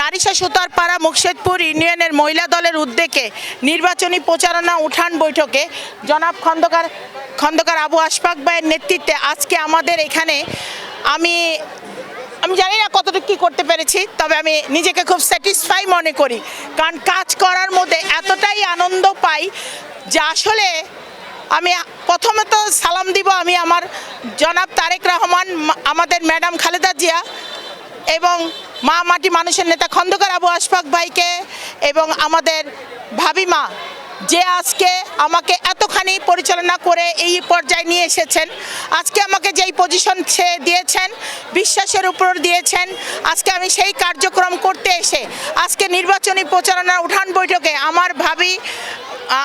নারিশা সুতারপাড়া মুকশেদপুর ইউনিয়নের মহিলা দলের উদ্যোগে নির্বাচনী প্রচারণা উঠান বৈঠকে। জনাব খন্দকার খন্দকার আবু আশফাক ভাইয়ের নেতৃত্বে আজকে আমাদের এখানে আমি আমি জানি না কতটুকু কী করতে পেরেছি, তবে আমি নিজেকে খুব স্যাটিসফাই মনে করি। কারণ কাজ করার মধ্যে এতটাই আনন্দ পাই যে আসলে আমি প্রথমে তো সালাম দিব আমি আমার জনাব তারেক রহমান, আমাদের ম্যাডাম খালেদা জিয়া এবং মা মাটি মানুষের নেতা খন্দকার আবু আশফাক ভাইকে এবং আমাদের ভাবি মা, যে আজকে আমাকে এতখানি পরিচালনা করে এই পর্যায়ে নিয়ে এসেছেন, আজকে আমাকে যেই পজিশন সে দিয়েছেন, বিশ্বাসের উপর দিয়েছেন, আজকে আমি সেই কার্যক্রম করতে এসে, আজকে নির্বাচনী প্রচারণার উঠান বৈঠকে আমার ভাবি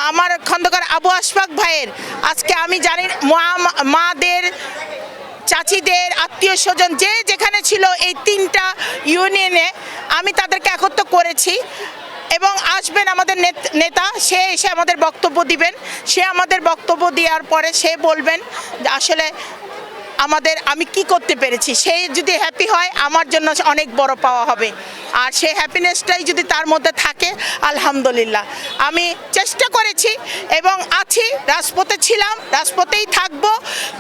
আমার খন্দকার আবু আশফাক ভাইয়ের, আজকে আমি জানি মা, মাদের চাচিদের, আত্মীয় স্বজন, যে যেখানে ছিল এই তিনটা ইউনিয়নে আমি তাদেরকে একত্র করেছি এবং আসবেন আমাদের নেত- সে এসে আমাদের বক্তব্য দিবেন। সে আমাদের বক্তব্য দেওয়ার পরে সে বলবেন আসলে আমাদের, আমি কি করতে পেরেছি? সে যদি হ্যাপি হয়, আমার জন্য অনেক বড় পাওয়া হবে। আর সেই হ্যাপিনেসটাই যদি তার মধ্যে থাকে, আলহামদুলিল্লাহ। আমি চেষ্টা করেছি এবং আছি, রাজপথে ছিলাম, রাজপথেই থাকব।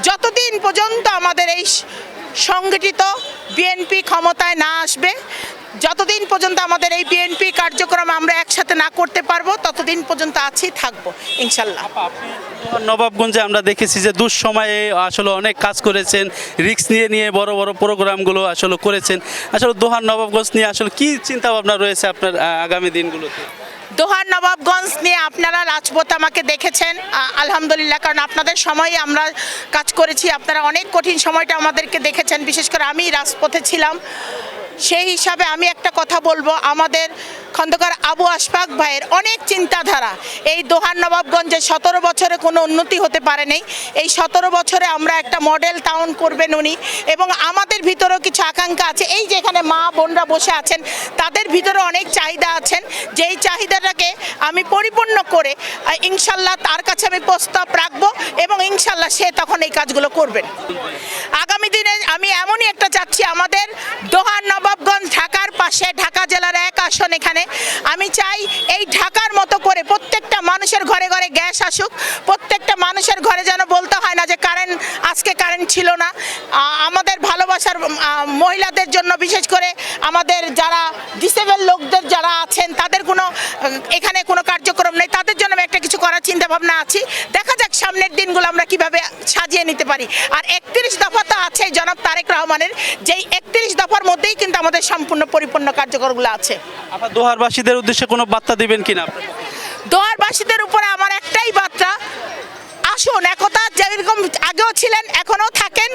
যতদিন পর্যন্ত আমাদের এই সংগঠিত বিএনপি ক্ষমতায় না আসবে যতদিন পর্যন্ত আমাদের এই বিএনপি কার্যক্রম আমরা একসাথে না করতে পারব ততদিন পর্যন্ত আছি থাকব ইনশাল্লাহ। নবাবগঞ্জে আমরা দেখেছি যে দুঃসময়ে আসলে অনেক কাজ করেছেন রিক্স নিয়ে নিয়ে বড় বড় প্রোগ্রামগুলো আসলে করেছেন। আসলে দোহার নবাবগঞ্জ নিয়ে আসলে কি চিন্তা ভাবনা রয়েছে আপনার আগামী দিনগুলোতে? দোহার নবাবগঞ্জ নিয়ে আপনারা রাজপথ আমাকে দেখেছেন আলহামদুলিল্লাহ কারণ আপনাদের সময় আমরা কাজ করেছি আপনারা অনেক কঠিন সময়টা আমাদেরকে দেখেছেন বিশেষ করে আমি রাজপথে ছিলাম। সেই হিসাবে আমি একটা কথা বলব। আমাদের খন্দকার আবু আশফাক ভাইয়ের অনেক চিন্তাধারা। এই দোহার নবাবগঞ্জে সতেরো বছরে কোনো উন্নতি হতে পারে নাই। এই সতেরো বছরে আমরা একটা মডেল টাউন করবেন উনি এবং আমাদের ভিতরেও কিছু আকাঙ্ক্ষা আছে। এই যে এখানে মা বোনরা বসে আছেন, তাদের ভিতরে অনেক চাহিদা আছেন। যেই চাহিদাটাকে আমি পরিপূর্ণ করে, ইনশাল্লাহ তার কাছে আমি প্রস্তাব রাখব এবং ইনশাল্লাহ সে তখন এই কাজগুলো করবেন। আগামী দিনে আমি এমনই একটা চাচ্ছি আমাদের দোহার নবাবগঞ্জ ঢাকার পাশে, ঢাকা জেলার এখানে। আমি চাই এই ঢাকার মতো করে প্রত্যেকটা মানুষের ঘরে ঘরে গ্যাস আসুক। প্রত্যেকটা মানুষের ঘরে যেন বলতে হয় না যে কারেন্ট, আজকে কারেন্ট ছিল না। আমাদের ভালোবাসার মহিলাদের জন্য বিশেষ করে আমাদের যারা ডিসেবল লোকদের যারা আছেন, তাদের কোনো, এখানে কোনো কার্যক্রম নেই। তাদের জন্য একটা চিন্তা ভাবনা আছি। দেখা যাক সামনের দিনগুলো আমরা কীভাবে সাজিয়ে নিতে পারি। আর একত্রিশ দফা তো আছে জনাব তারেক রহমানের। যেই একত্রিশ দফার মধ্যেই কিন্তু আমাদের সম্পূর্ণ পরিপূর্ণ কার্যকরগুলো আছে। আপনার দোহারবাসীদের উদ্দেশ্যে কোনো বার্তা দিবেন কিনা? আপনি? দোয়ারবাসীদের উপরে আমার একটাই বার্তা আসুন একতা যেরকম আগেও ছিলেন এখনও থাকেন।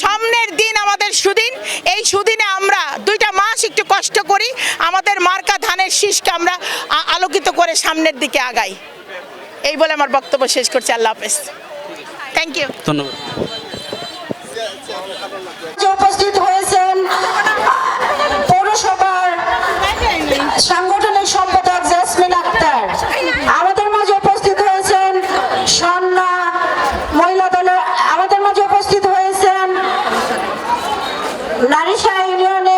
সামনের দিন আমাদের সুদিন। এই সুদিনে আমরা দুইটা মাস একটু কষ্ট করি। আমাদের মার্কা ধানের শীষকে আমরা আলোকিত করে সামনের দিকে আগাই। এই বলে আমার বক্তব্য শেষ করছি আল্লাহ হাফেজ। থ্যাংক ইউ ধন্যবাদ। উপস্থিত হয়েছেন পৌরসভার সাংগঠনিক সম্পাদক জেসমিন আক্তার আমাদের মাঝে উপস্থিত হয়েছেন সন্না মহিলা দলের আমাদের মাঝে উপস্থিত হয়েছেন নারিশা ইউনিয়নের